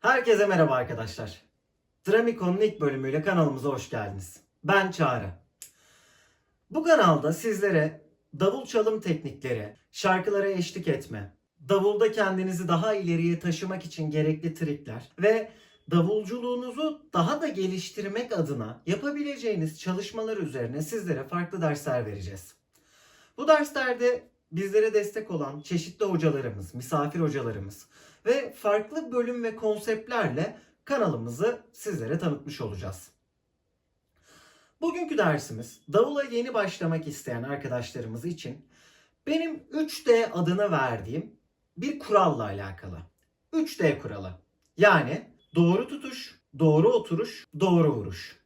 Herkese merhaba arkadaşlar. Dramiko'nun ilk bölümüyle kanalımıza hoş geldiniz. Ben Çağrı. Bu kanalda sizlere davul çalım teknikleri, şarkılara eşlik etme, davulda kendinizi daha ileriye taşımak için gerekli trikler ve davulculuğunuzu daha da geliştirmek adına yapabileceğiniz çalışmalar üzerine sizlere farklı dersler vereceğiz. Bu derslerde bizlere destek olan çeşitli hocalarımız, misafir hocalarımız ve farklı bölüm ve konseptlerle kanalımızı sizlere tanıtmış olacağız. Bugünkü dersimiz davula yeni başlamak isteyen arkadaşlarımız için benim 3D adını verdiğim bir kuralla alakalı. 3D kuralı. Yani doğru tutuş, doğru oturuş, doğru vuruş.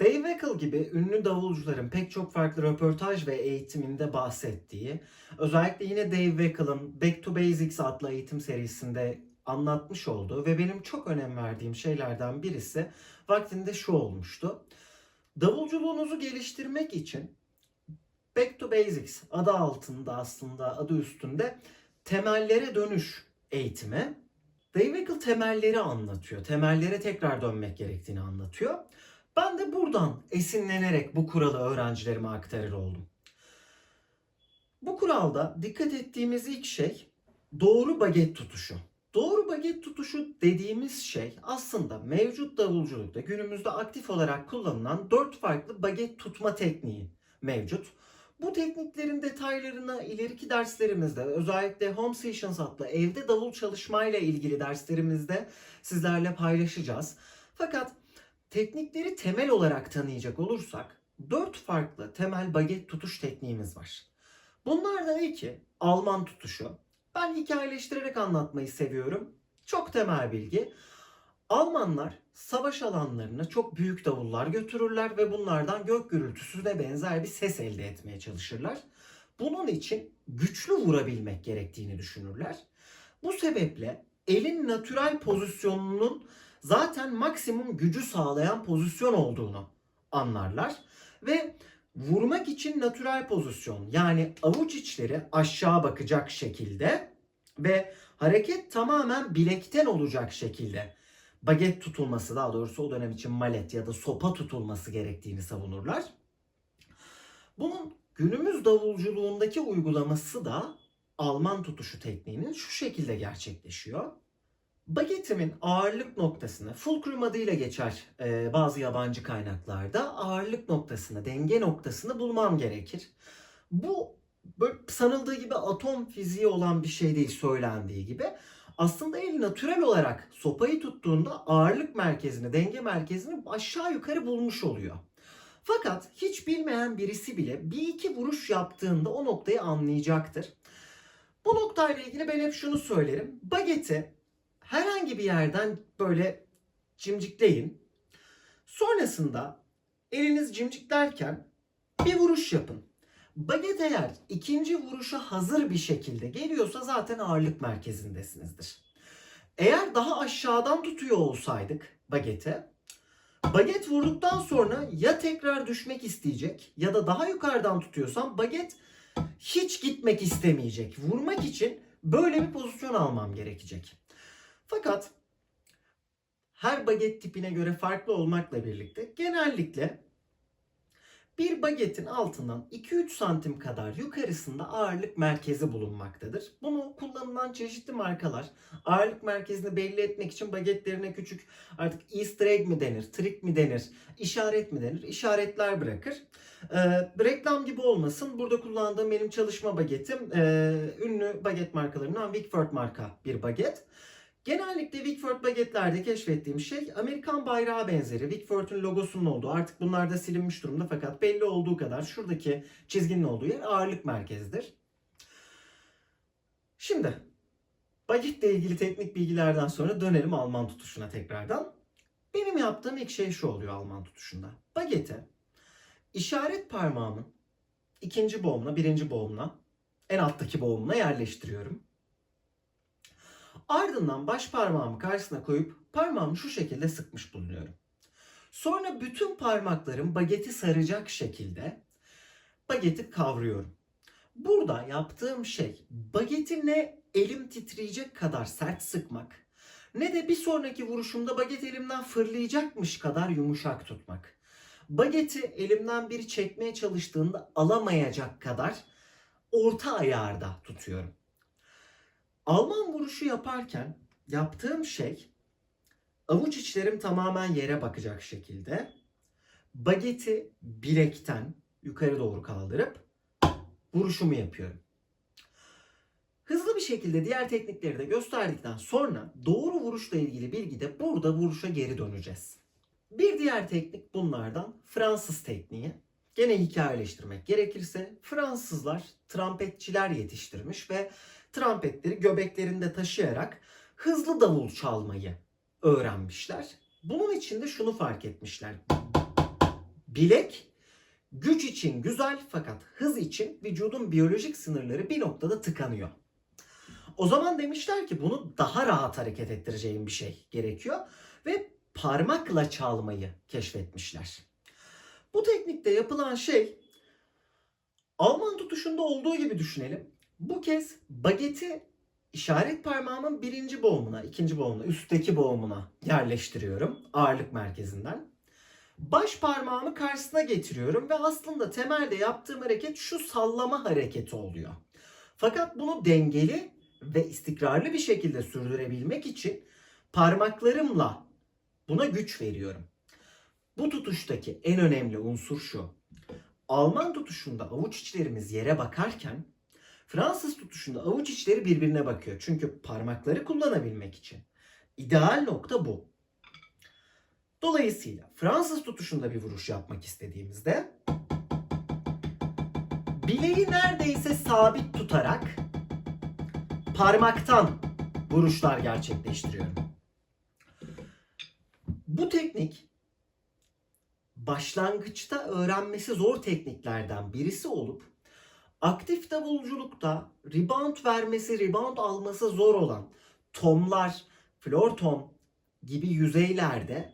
Dave Weckl gibi ünlü davulcuların pek çok farklı röportaj ve eğitiminde bahsettiği, özellikle yine Dave Weck'l'ın Back to Basics adlı eğitim serisinde anlatmış olduğu ve benim çok önem verdiğim şeylerden birisi vaktinde şu olmuştu. Davulculuğunuzu geliştirmek için Back to Basics adı altında aslında adı üstünde temellere dönüş eğitimi. Dave Weckl temelleri anlatıyor. Temellere tekrar dönmek gerektiğini anlatıyor. Ben de buradan esinlenerek bu kuralı öğrencilerime aktarır oldum. Bu kuralda dikkat ettiğimiz ilk şey doğru baget tutuşu. Doğru baget tutuşu dediğimiz şey aslında mevcut davulculukta günümüzde aktif olarak kullanılan dört farklı baget tutma tekniği mevcut. Bu tekniklerin detaylarını ileriki derslerimizde özellikle Home Sessions adlı evde davul çalışmayla ilgili derslerimizde sizlerle paylaşacağız. Fakat teknikleri temel olarak tanıyacak olursak dört farklı temel baget tutuş tekniğimiz var. Bunlardan ilki Alman tutuşu. Ben hikayeleştirerek anlatmayı seviyorum. Çok temel bilgi. Almanlar savaş alanlarına çok büyük davullar götürürler ve bunlardan gök gürültüsüne benzer bir ses elde etmeye çalışırlar. Bunun için güçlü vurabilmek gerektiğini düşünürler. Bu sebeple elin natürel pozisyonunun zaten maksimum gücü sağlayan pozisyon olduğunu anlarlar ve vurmak için natürel pozisyon yani avuç içleri aşağı bakacak şekilde ve hareket tamamen bilekten olacak şekilde baget tutulması daha doğrusu o dönem için malet ya da sopa tutulması gerektiğini savunurlar. Bunun günümüz davulculuğundaki uygulaması da Alman tutuşu tekniğinin şu şekilde gerçekleşiyor. Bagetimin ağırlık noktasını, fulcrum adıyla geçer e, bazı yabancı kaynaklarda, ağırlık noktasını, denge noktasını bulmam gerekir. Bu böyle sanıldığı gibi atom fiziği olan bir şey değil söylendiği gibi. Aslında el natürel olarak sopayı tuttuğunda ağırlık merkezini, denge merkezini aşağı yukarı bulmuş oluyor. Fakat hiç bilmeyen birisi bile bir iki vuruş yaptığında o noktayı anlayacaktır. Bu noktayla ilgili ben hep şunu söylerim. Bageti herhangi bir yerden böyle cimcikleyin. Sonrasında eliniz cimciklerken bir vuruş yapın. Baget eğer ikinci vuruşa hazır bir şekilde geliyorsa zaten ağırlık merkezindesinizdir. Eğer daha aşağıdan tutuyor olsaydık bagete, baget vurduktan sonra ya tekrar düşmek isteyecek ya da daha yukarıdan tutuyorsam baget hiç gitmek istemeyecek. Vurmak için böyle bir pozisyon almam gerekecek. Fakat her baget tipine göre farklı olmakla birlikte genellikle bir bagetin altından 2-3 santim kadar yukarısında ağırlık merkezi bulunmaktadır. Bunu kullanılan çeşitli markalar ağırlık merkezini belli etmek için bagetlerine küçük artık easter egg mi denir, trick mi denir, işaret mi denir, işaretler bırakır. Ee, reklam gibi olmasın. Burada kullandığım benim çalışma bagetim e, ünlü baget markalarından Wickford marka bir baget. Genellikle Wickford bagetlerde keşfettiğim şey Amerikan bayrağı benzeri Wickford'un logosunun olduğu artık bunlar da silinmiş durumda fakat belli olduğu kadar şuradaki çizginin olduğu yer ağırlık merkezidir. Şimdi bagetle ilgili teknik bilgilerden sonra dönelim Alman tutuşuna tekrardan. Benim yaptığım ilk şey şu oluyor Alman tutuşunda. Bagete işaret parmağımın ikinci boğumla birinci boğumla en alttaki boğumla yerleştiriyorum. Ardından baş parmağımı karşısına koyup parmağımı şu şekilde sıkmış bulunuyorum. Sonra bütün parmaklarım bageti saracak şekilde bageti kavruyorum. Burada yaptığım şey bageti ne elim titreyecek kadar sert sıkmak ne de bir sonraki vuruşumda baget elimden fırlayacakmış kadar yumuşak tutmak. Bageti elimden biri çekmeye çalıştığında alamayacak kadar orta ayarda tutuyorum. Alman vuruşu yaparken yaptığım şey avuç içlerim tamamen yere bakacak şekilde bageti bilekten yukarı doğru kaldırıp vuruşumu yapıyorum. Hızlı bir şekilde diğer teknikleri de gösterdikten sonra doğru vuruşla ilgili bilgide burada vuruşa geri döneceğiz. Bir diğer teknik bunlardan Fransız tekniği. Gene hikayeleştirmek gerekirse Fransızlar trampetçiler yetiştirmiş ve trampetleri göbeklerinde taşıyarak hızlı davul çalmayı öğrenmişler. Bunun için de şunu fark etmişler. Bilek güç için güzel fakat hız için vücudun biyolojik sınırları bir noktada tıkanıyor. O zaman demişler ki bunu daha rahat hareket ettireceğim bir şey gerekiyor ve parmakla çalmayı keşfetmişler. Bu teknikte yapılan şey Alman tutuşunda olduğu gibi düşünelim. Bu kez bageti işaret parmağımın birinci boğumuna, ikinci boğumuna, üstteki boğumuna yerleştiriyorum ağırlık merkezinden. Baş parmağımı karşısına getiriyorum ve aslında temelde yaptığım hareket şu sallama hareketi oluyor. Fakat bunu dengeli ve istikrarlı bir şekilde sürdürebilmek için parmaklarımla buna güç veriyorum. Bu tutuştaki en önemli unsur şu. Alman tutuşunda avuç içlerimiz yere bakarken Fransız tutuşunda avuç içleri birbirine bakıyor. Çünkü parmakları kullanabilmek için. İdeal nokta bu. Dolayısıyla Fransız tutuşunda bir vuruş yapmak istediğimizde bileği neredeyse sabit tutarak parmaktan vuruşlar gerçekleştiriyorum. Bu teknik başlangıçta öğrenmesi zor tekniklerden birisi olup aktif davulculukta rebound vermesi, rebound alması zor olan tomlar, flor tom gibi yüzeylerde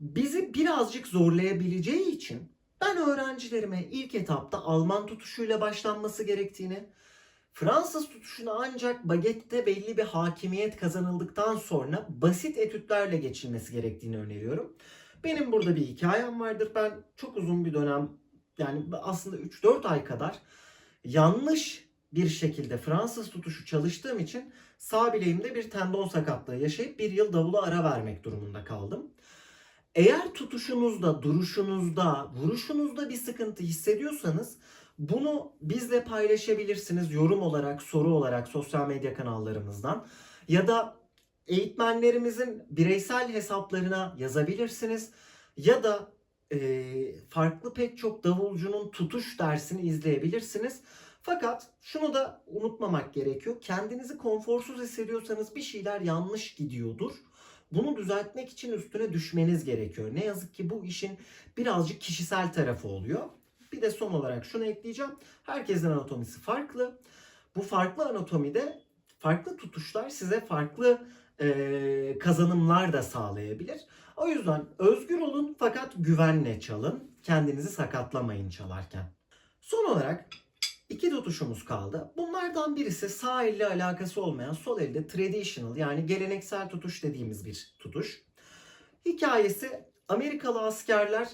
bizi birazcık zorlayabileceği için ben öğrencilerime ilk etapta Alman tutuşuyla başlanması gerektiğini, Fransız tutuşuna ancak bagette belli bir hakimiyet kazanıldıktan sonra basit etütlerle geçilmesi gerektiğini öneriyorum. Benim burada bir hikayem vardır. Ben çok uzun bir dönem yani aslında 3-4 ay kadar yanlış bir şekilde Fransız tutuşu çalıştığım için sağ bileğimde bir tendon sakatlığı yaşayıp bir yıl davula ara vermek durumunda kaldım. Eğer tutuşunuzda, duruşunuzda, vuruşunuzda bir sıkıntı hissediyorsanız bunu bizle paylaşabilirsiniz yorum olarak, soru olarak sosyal medya kanallarımızdan ya da eğitmenlerimizin bireysel hesaplarına yazabilirsiniz ya da e, farklı pek çok davulcunun tutuş dersini izleyebilirsiniz. Fakat şunu da unutmamak gerekiyor. Kendinizi konforsuz hissediyorsanız bir şeyler yanlış gidiyordur. Bunu düzeltmek için üstüne düşmeniz gerekiyor. Ne yazık ki bu işin birazcık kişisel tarafı oluyor. Bir de son olarak şunu ekleyeceğim. Herkesin anatomisi farklı. Bu farklı anatomide farklı tutuşlar size farklı e, kazanımlar da sağlayabilir. O yüzden özgür olun fakat güvenle çalın. Kendinizi sakatlamayın çalarken. Son olarak iki tutuşumuz kaldı. Bunlardan birisi sağ elle alakası olmayan sol elde traditional yani geleneksel tutuş dediğimiz bir tutuş. Hikayesi Amerikalı askerler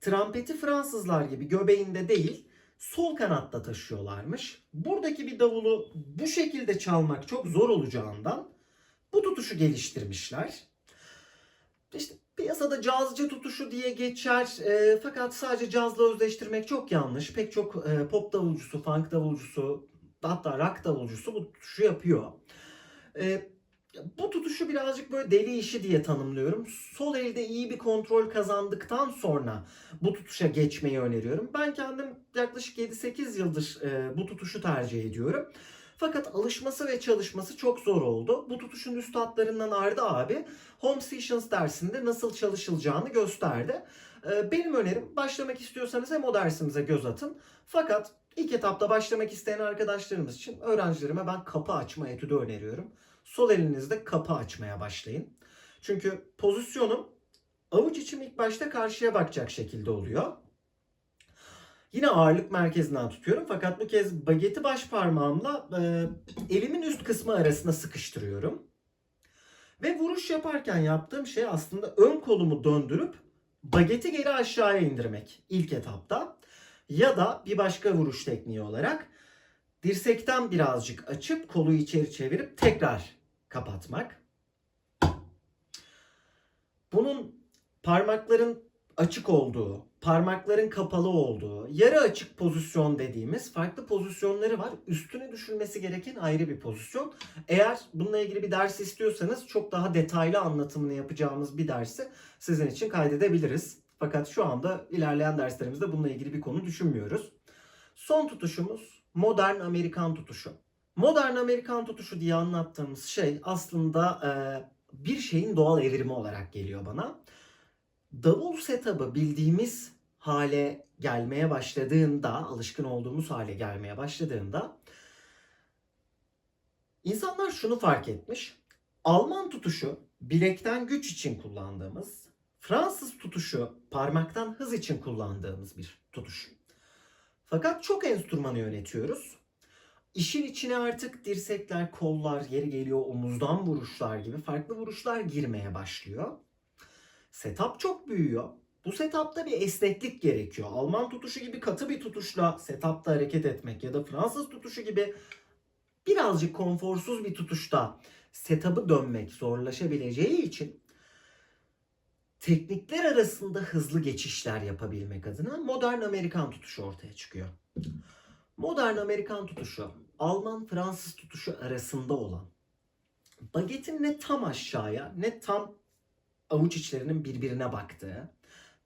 trampeti Fransızlar gibi göbeğinde değil sol kanatta taşıyorlarmış. Buradaki bir davulu bu şekilde çalmak çok zor olacağından bu tutuşu geliştirmişler. İşte piyasada cazcı tutuşu diye geçer. E, fakat sadece cazla özleştirmek çok yanlış. Pek çok e, pop davulcusu, funk davulcusu, hatta rock davulcusu bu tutuşu yapıyor. E, bu tutuşu birazcık böyle deli işi diye tanımlıyorum. Sol elde iyi bir kontrol kazandıktan sonra bu tutuşa geçmeyi öneriyorum. Ben kendim yaklaşık 7-8 yıldır e, bu tutuşu tercih ediyorum. Fakat alışması ve çalışması çok zor oldu. Bu tutuşun üstadlarından Arda abi Home Sessions dersinde nasıl çalışılacağını gösterdi. Ee, Benim önerim başlamak istiyorsanız hem o dersimize göz atın. Fakat ilk etapta başlamak isteyen arkadaşlarımız için öğrencilerime ben kapı açma etüdü öneriyorum. Sol elinizde kapı açmaya başlayın. Çünkü pozisyonum avuç içim ilk başta karşıya bakacak şekilde oluyor. Yine ağırlık merkezinden tutuyorum fakat bu kez bageti baş parmağımla e, elimin üst kısmı arasına sıkıştırıyorum. Ve vuruş yaparken yaptığım şey aslında ön kolumu döndürüp bageti geri aşağıya indirmek ilk etapta. Ya da bir başka vuruş tekniği olarak dirsekten birazcık açıp kolu içeri çevirip tekrar kapatmak. Bunun parmakların açık olduğu, parmakların kapalı olduğu, yarı açık pozisyon dediğimiz farklı pozisyonları var. Üstüne düşülmesi gereken ayrı bir pozisyon. Eğer bununla ilgili bir ders istiyorsanız çok daha detaylı anlatımını yapacağımız bir dersi sizin için kaydedebiliriz. Fakat şu anda ilerleyen derslerimizde bununla ilgili bir konu düşünmüyoruz. Son tutuşumuz modern Amerikan tutuşu. Modern Amerikan tutuşu diye anlattığımız şey aslında bir şeyin doğal evrimi olarak geliyor bana. Davul setup'ı bildiğimiz hale gelmeye başladığında, alışkın olduğumuz hale gelmeye başladığında insanlar şunu fark etmiş. Alman tutuşu bilekten güç için kullandığımız, Fransız tutuşu parmaktan hız için kullandığımız bir tutuş. Fakat çok enstrümanı yönetiyoruz. İşin içine artık dirsekler, kollar, yeri geliyor omuzdan vuruşlar gibi farklı vuruşlar girmeye başlıyor. Setup çok büyüyor. Bu setupta bir esneklik gerekiyor. Alman tutuşu gibi katı bir tutuşla setupta hareket etmek ya da Fransız tutuşu gibi birazcık konforsuz bir tutuşta setup'ı dönmek zorlaşabileceği için teknikler arasında hızlı geçişler yapabilmek adına modern Amerikan tutuşu ortaya çıkıyor. Modern Amerikan tutuşu Alman-Fransız tutuşu arasında olan bagetin ne tam aşağıya ne tam avuç içlerinin birbirine baktığı,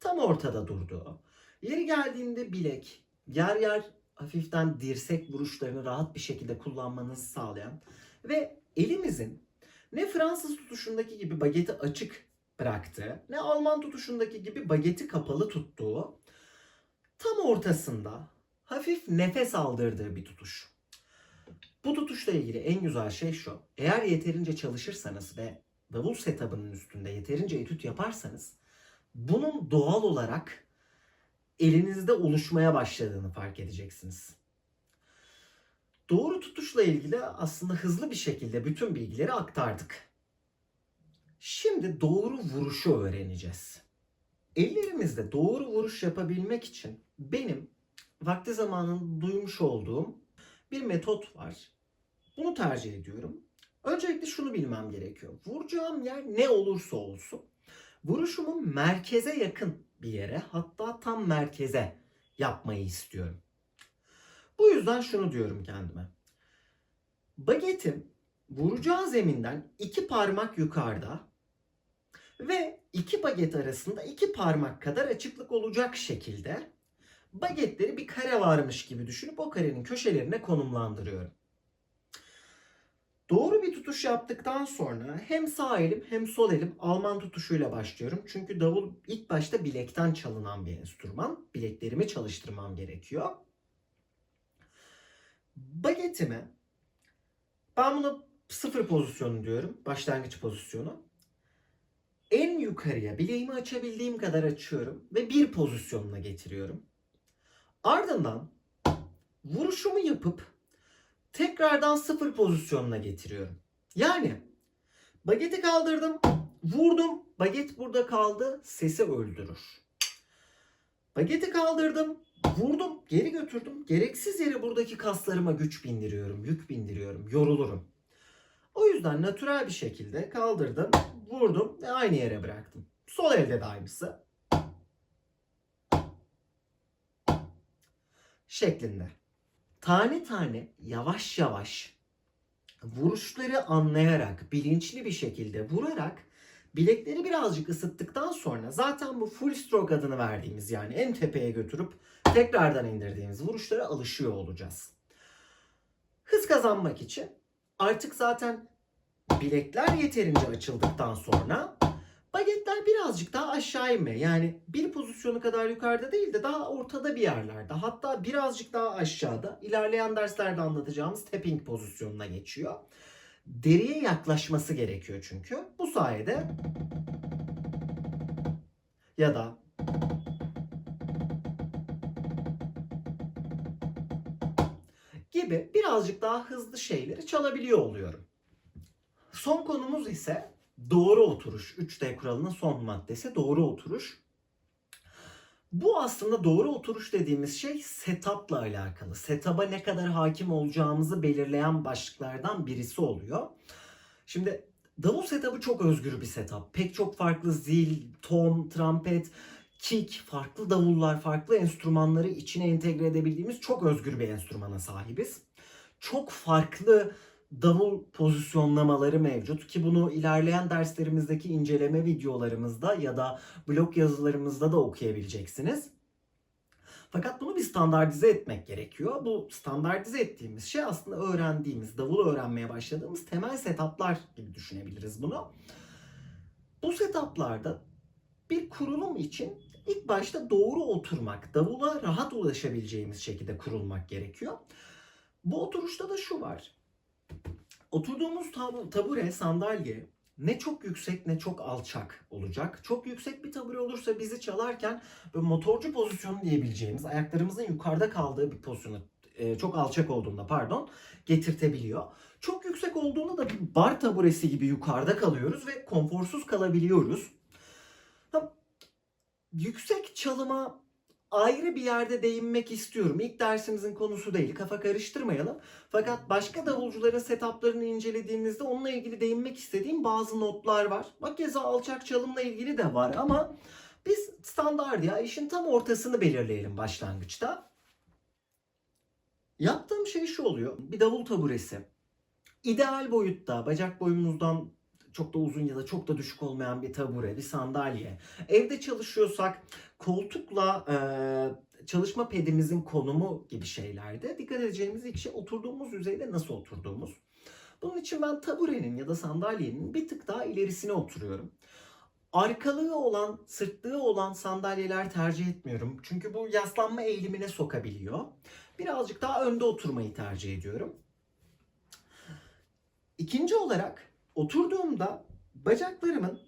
tam ortada durduğu, yeri geldiğinde bilek, yer yer hafiften dirsek vuruşlarını rahat bir şekilde kullanmanızı sağlayan ve elimizin ne Fransız tutuşundaki gibi bageti açık bıraktığı, ne Alman tutuşundaki gibi bageti kapalı tuttuğu, tam ortasında hafif nefes aldırdığı bir tutuş. Bu tutuşla ilgili en güzel şey şu. Eğer yeterince çalışırsanız ve davul setup'ının üstünde yeterince etüt yaparsanız bunun doğal olarak elinizde oluşmaya başladığını fark edeceksiniz. Doğru tutuşla ilgili aslında hızlı bir şekilde bütün bilgileri aktardık. Şimdi doğru vuruşu öğreneceğiz. Ellerimizde doğru vuruş yapabilmek için benim vakti zamanında duymuş olduğum bir metot var. Bunu tercih ediyorum. Öncelikle şunu bilmem gerekiyor. Vuracağım yer ne olursa olsun vuruşumu merkeze yakın bir yere hatta tam merkeze yapmayı istiyorum. Bu yüzden şunu diyorum kendime. Bagetim vuracağı zeminden iki parmak yukarıda ve iki baget arasında iki parmak kadar açıklık olacak şekilde bagetleri bir kare varmış gibi düşünüp o karenin köşelerine konumlandırıyorum. Doğru bir tutuş yaptıktan sonra hem sağ elim hem sol elim Alman tutuşuyla başlıyorum. Çünkü davul ilk başta bilekten çalınan bir enstrüman. Bileklerimi çalıştırmam gerekiyor. Bagetimi ben buna sıfır pozisyonu diyorum. Başlangıç pozisyonu. En yukarıya bileğimi açabildiğim kadar açıyorum ve bir pozisyonuna getiriyorum. Ardından vuruşumu yapıp tekrardan sıfır pozisyonuna getiriyorum. Yani bageti kaldırdım, vurdum, baget burada kaldı, sesi öldürür. Bageti kaldırdım, vurdum, geri götürdüm. Gereksiz yere buradaki kaslarıma güç bindiriyorum, yük bindiriyorum, yorulurum. O yüzden natürel bir şekilde kaldırdım, vurdum ve aynı yere bıraktım. Sol elde de aynısı. Şeklinde tane tane yavaş yavaş vuruşları anlayarak, bilinçli bir şekilde vurarak bilekleri birazcık ısıttıktan sonra zaten bu full stroke adını verdiğimiz yani en tepeye götürüp tekrardan indirdiğimiz vuruşlara alışıyor olacağız. Hız kazanmak için artık zaten bilekler yeterince açıldıktan sonra bagetler birazcık daha aşağı inme. Yani bir pozisyonu kadar yukarıda değil de daha ortada bir yerlerde. Hatta birazcık daha aşağıda. İlerleyen derslerde anlatacağımız tapping pozisyonuna geçiyor. Deriye yaklaşması gerekiyor çünkü. Bu sayede ya da gibi birazcık daha hızlı şeyleri çalabiliyor oluyorum. Son konumuz ise Doğru oturuş. 3D kuralının son maddesi doğru oturuş. Bu aslında doğru oturuş dediğimiz şey setup'la alakalı. Setup'a ne kadar hakim olacağımızı belirleyen başlıklardan birisi oluyor. Şimdi davul setup'ı çok özgür bir setup. Pek çok farklı zil, tom, trompet, kick, farklı davullar, farklı enstrümanları içine entegre edebildiğimiz çok özgür bir enstrümana sahibiz. Çok farklı davul pozisyonlamaları mevcut ki bunu ilerleyen derslerimizdeki inceleme videolarımızda ya da blog yazılarımızda da okuyabileceksiniz. Fakat bunu bir standartize etmek gerekiyor. Bu standartize ettiğimiz şey aslında öğrendiğimiz, davul öğrenmeye başladığımız temel setuplar gibi düşünebiliriz bunu. Bu setuplarda bir kurulum için ilk başta doğru oturmak, davula rahat ulaşabileceğimiz şekilde kurulmak gerekiyor. Bu oturuşta da şu var. Oturduğumuz tab- tabure, sandalye ne çok yüksek ne çok alçak olacak. Çok yüksek bir tabure olursa bizi çalarken böyle motorcu pozisyonu diyebileceğimiz ayaklarımızın yukarıda kaldığı bir pozisyonu e, çok alçak olduğunda pardon getirtebiliyor. Çok yüksek olduğunda da bir bar taburesi gibi yukarıda kalıyoruz ve konforsuz kalabiliyoruz. Yüksek çalıma ayrı bir yerde değinmek istiyorum. İlk dersimizin konusu değil. Kafa karıştırmayalım. Fakat başka davulcuların setuplarını incelediğimizde onunla ilgili değinmek istediğim bazı notlar var. Bak keza alçak çalımla ilgili de var ama biz standart ya işin tam ortasını belirleyelim başlangıçta. Yaptığım şey şu oluyor. Bir davul taburesi. İdeal boyutta bacak boyumuzdan çok da uzun ya da çok da düşük olmayan bir tabure, bir sandalye. Evde çalışıyorsak koltukla e, çalışma pedimizin konumu gibi şeylerde dikkat edeceğimiz ilk şey oturduğumuz yüzeyde nasıl oturduğumuz. Bunun için ben taburenin ya da sandalyenin bir tık daha ilerisine oturuyorum. Arkalığı olan, sırtlığı olan sandalyeler tercih etmiyorum. Çünkü bu yaslanma eğilimine sokabiliyor. Birazcık daha önde oturmayı tercih ediyorum. İkinci olarak oturduğumda bacaklarımın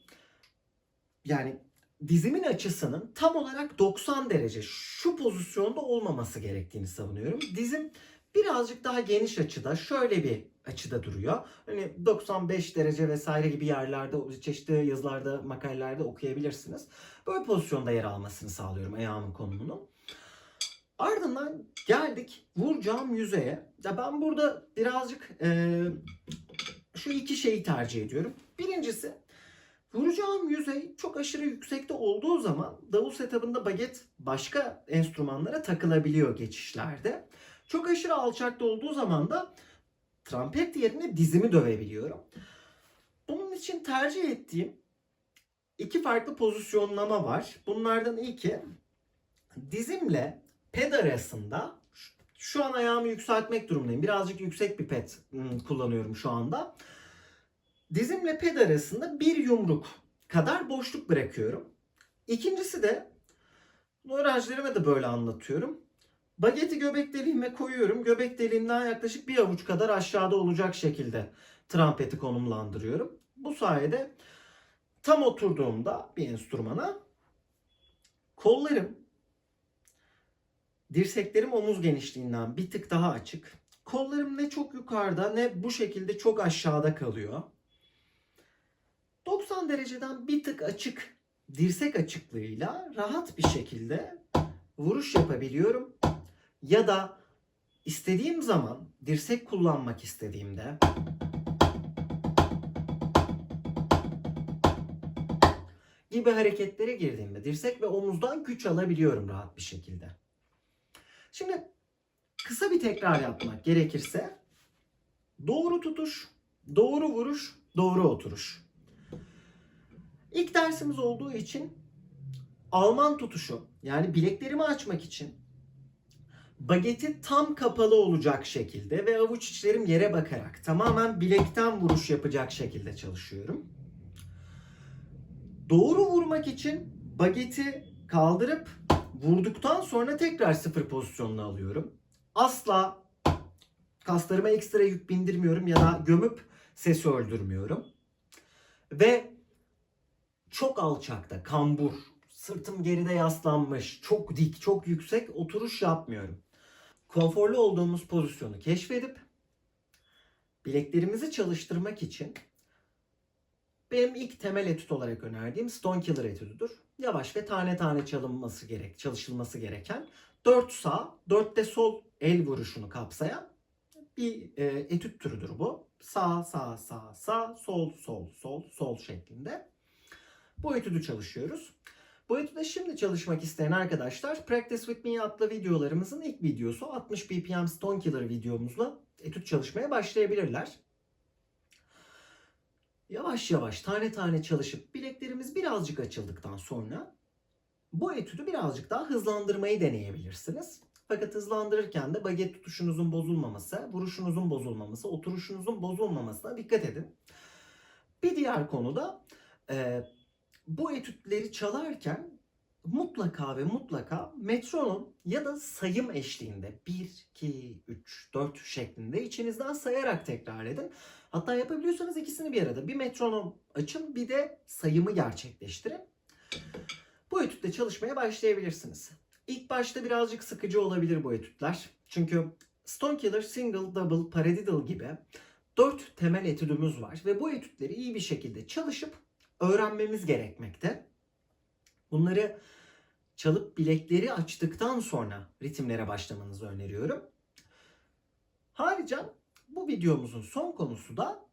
yani dizimin açısının tam olarak 90 derece şu pozisyonda olmaması gerektiğini savunuyorum. Dizim birazcık daha geniş açıda şöyle bir açıda duruyor. Hani 95 derece vesaire gibi yerlerde çeşitli yazılarda makalelerde okuyabilirsiniz. Böyle pozisyonda yer almasını sağlıyorum ayağımın konumunu. Ardından geldik vuracağım yüzeye. Ya ben burada birazcık eee, şu iki şeyi tercih ediyorum. Birincisi vuracağım yüzey çok aşırı yüksekte olduğu zaman davul setup'ında baget başka enstrümanlara takılabiliyor geçişlerde. Çok aşırı alçakta olduğu zaman da trompet yerine dizimi dövebiliyorum. Bunun için tercih ettiğim iki farklı pozisyonlama var. Bunlardan ilki dizimle ped arasında şu an ayağımı yükseltmek durumundayım. Birazcık yüksek bir ped hmm, kullanıyorum şu anda. Dizimle ped arasında bir yumruk kadar boşluk bırakıyorum. İkincisi de öğrencilerime de böyle anlatıyorum. Bageti göbek deliğime koyuyorum. Göbek deliğimden yaklaşık bir avuç kadar aşağıda olacak şekilde trampeti konumlandırıyorum. Bu sayede tam oturduğumda bir enstrümana kollarım dirseklerim omuz genişliğinden bir tık daha açık. Kollarım ne çok yukarıda ne bu şekilde çok aşağıda kalıyor. 90 dereceden bir tık açık dirsek açıklığıyla rahat bir şekilde vuruş yapabiliyorum. Ya da istediğim zaman dirsek kullanmak istediğimde gibi hareketlere girdiğimde dirsek ve omuzdan güç alabiliyorum rahat bir şekilde. Şimdi kısa bir tekrar yapmak gerekirse doğru tutuş, doğru vuruş, doğru oturuş. İlk dersimiz olduğu için Alman tutuşu yani bileklerimi açmak için bageti tam kapalı olacak şekilde ve avuç içlerim yere bakarak tamamen bilekten vuruş yapacak şekilde çalışıyorum. Doğru vurmak için bageti kaldırıp vurduktan sonra tekrar sıfır pozisyonuna alıyorum. Asla kaslarıma ekstra yük bindirmiyorum ya da gömüp sesi öldürmüyorum. Ve çok alçakta, kambur, sırtım geride yaslanmış, çok dik, çok yüksek oturuş yapmıyorum. Konforlu olduğumuz pozisyonu keşfedip bileklerimizi çalıştırmak için Benim ilk temel etüt olarak önerdiğim Stone Killer etüdüdür. Yavaş ve tane tane çalınması gerek, çalışılması gereken 4 sağ, 4 de sol el vuruşunu kapsayan bir e, etüt türüdür bu. Sağ, sağ, sağ, sağ, sol, sol, sol, sol şeklinde. Bu etüdü çalışıyoruz. Bu etüde şimdi çalışmak isteyen arkadaşlar Practice With Me adlı videolarımızın ilk videosu 60 BPM Stone Killer videomuzla etüt çalışmaya başlayabilirler. Yavaş yavaş tane tane çalışıp bileklerimiz birazcık açıldıktan sonra bu etüdü birazcık daha hızlandırmayı deneyebilirsiniz. Fakat hızlandırırken de baget tutuşunuzun bozulmaması, vuruşunuzun bozulmaması, oturuşunuzun bozulmamasına dikkat edin. Bir diğer konu da e, bu etütleri çalarken mutlaka ve mutlaka metronom ya da sayım eşliğinde 1, 2, 3, 4 şeklinde içinizden sayarak tekrar edin. Hatta yapabiliyorsanız ikisini bir arada. Bir metronom açın bir de sayımı gerçekleştirin. Bu etütte çalışmaya başlayabilirsiniz. İlk başta birazcık sıkıcı olabilir bu etütler. Çünkü Stone Killer, Single, Double, Paradiddle gibi 4 temel etüdümüz var. Ve bu etütleri iyi bir şekilde çalışıp öğrenmemiz gerekmekte. Bunları çalıp bilekleri açtıktan sonra ritimlere başlamanızı öneriyorum. Haricen bu videomuzun son konusu da